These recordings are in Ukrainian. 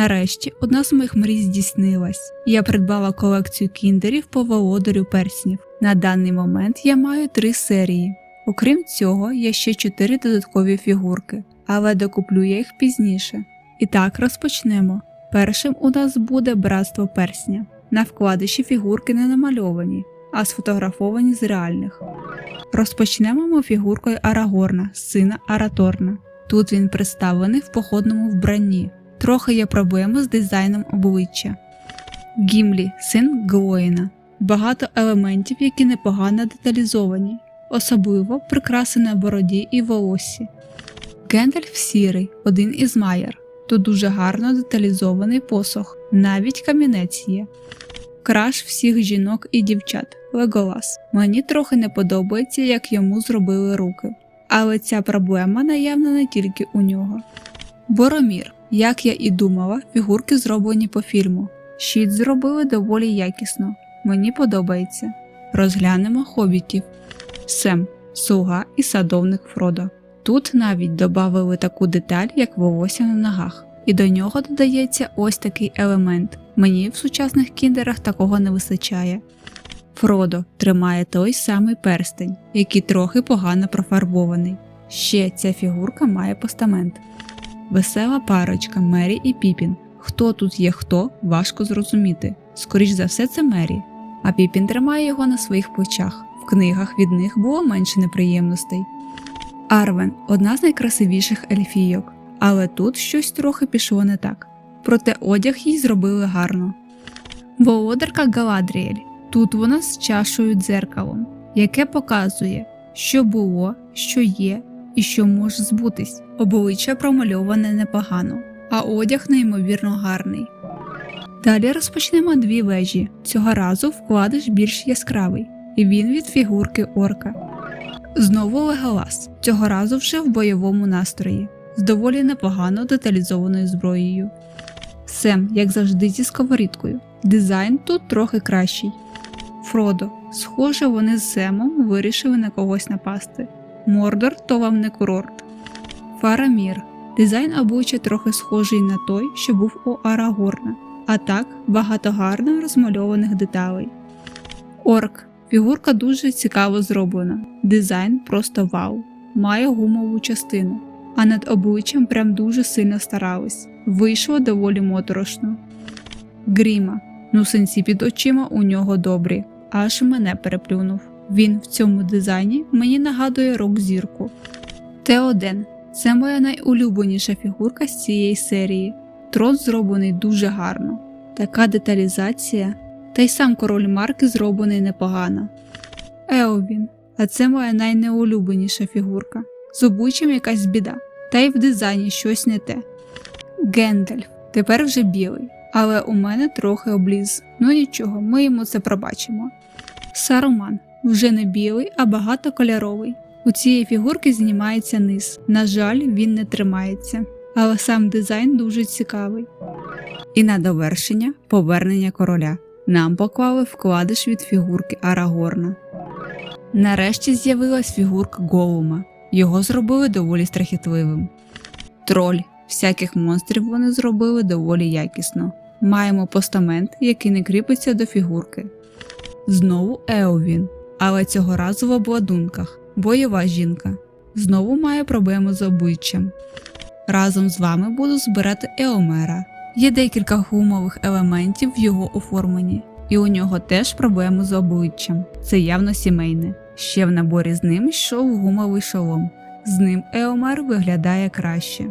Нарешті одна з моїх мрій здійснилась. Я придбала колекцію кіндерів по володарю перснів. На даний момент я маю три серії. Окрім цього, є ще чотири додаткові фігурки, але докуплю я їх пізніше. І так розпочнемо. Першим у нас буде братство персня. На вкладиші фігурки не намальовані, а сфотографовані з реальних. Розпочнемо ми фігуркою Арагорна, сина Араторна. Тут він представлений в походному вбранні. Трохи є проблеми з дизайном обличчя. Гімлі, син Глоїна. Багато елементів, які непогано деталізовані, особливо прикраси на бороді і волоссі. Гендальф сірий, один із Майер. Тут дуже гарно деталізований посох, навіть камінець є. Краш всіх жінок і дівчат Леголас. Мені трохи не подобається, як йому зробили руки. Але ця проблема наявна не тільки у нього. Боромір, як я і думала, фігурки зроблені по фільму. Щит зробили доволі якісно. Мені подобається. Розглянемо хобітів. Сем, слуга і садовник Фродо. Тут навіть додали таку деталь, як волосся на ногах, і до нього додається ось такий елемент. Мені в сучасних кіндерах такого не вистачає. Фродо тримає той самий перстень, який трохи погано профарбований. Ще ця фігурка має постамент. Весела парочка Мері і Піпін. Хто тут є хто, важко зрозуміти. Скоріш за все, це Мері, а Піпін тримає його на своїх плечах. В книгах від них було менше неприємностей. Арвен одна з найкрасивіших ельфійок, але тут щось трохи пішло не так. Проте одяг їй зробили гарно. Володарка Галадріель. Тут вона з чашою дзеркалом, яке показує, що було, що є і що може збутись. Обличчя промальоване непогано, а одяг неймовірно гарний. Далі розпочнемо дві вежі. Цього разу вкладиш більш яскравий, і він від фігурки орка. Знову Леголас, цього разу вже в бойовому настрої, з доволі непогано деталізованою зброєю. Сем, як завжди, зі сковорідкою. Дизайн тут трохи кращий. Фродо, схоже, вони з Семом вирішили на когось напасти. Мордор то вам не курорт. Фарамір. Дизайн обличчя трохи схожий на той, що був у Арагорна, а так багато гарно розмальованих деталей. Орк. Фігурка дуже цікаво зроблена. Дизайн просто вау. Має гумову частину, а над обличчям прям дуже сильно старались. Вийшло доволі моторошно. Гріма. Ну, синці під очима у нього добрі, аж мене переплюнув. Він в цьому дизайні мені нагадує рок-зірку. Теоден це моя найулюбленіша фігурка з цієї серії. Трон зроблений дуже гарно. Така деталізація, та й сам король марки зроблений непогано. Еовін, а це моя найнеулюбленіша фігурка. З обличчям якась біда, та й в дизайні щось не те. Гендальф, тепер вже білий, але у мене трохи обліз. Ну нічого, ми йому це пробачимо. Саруман вже не білий, а багатокольоровий. У цієї фігурки знімається низ. На жаль, він не тримається, але сам дизайн дуже цікавий. І на довершення повернення короля. Нам поклали вкладиш від фігурки Арагорна. Нарешті з'явилась фігурка Голума. Його зробили доволі страхітливим. Троль. Всяких монстрів вони зробили доволі якісно. Маємо постамент, який не кріпиться до фігурки. Знову Еовін, але цього разу в обладунках. Бойова жінка. Знову має проблеми з обличчям. Разом з вами буду збирати Еомера. Є декілька гумових елементів в його оформленні, і у нього теж проблеми з обличчям. Це явно сімейне. Ще в наборі з ним йшов гумовий шолом. З ним Еомер виглядає краще.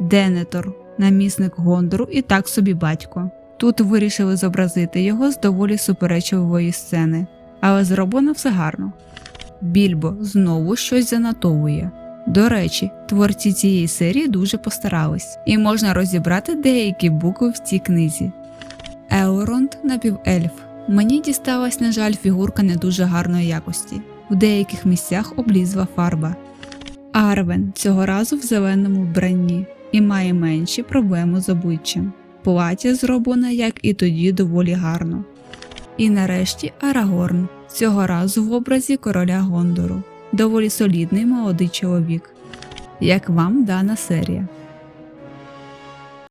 Денетор, намісник Гондору і так собі батько. Тут вирішили зобразити його з доволі суперечливої сцени, але зроблено все гарно. Більбо знову щось занотовує. До речі, творці цієї серії дуже постарались, і можна розібрати деякі букви в цій книзі. Елронд напівельф. Мені дісталась, на жаль, фігурка не дуже гарної якості. В деяких місцях облізла фарба. Арвен цього разу в зеленому вбранні і має менші проблеми з обличчям. Плаття зроблене, як і тоді, доволі гарно. І нарешті Арагорн, цього разу в образі короля Гондору, доволі солідний молодий чоловік. Як вам дана серія?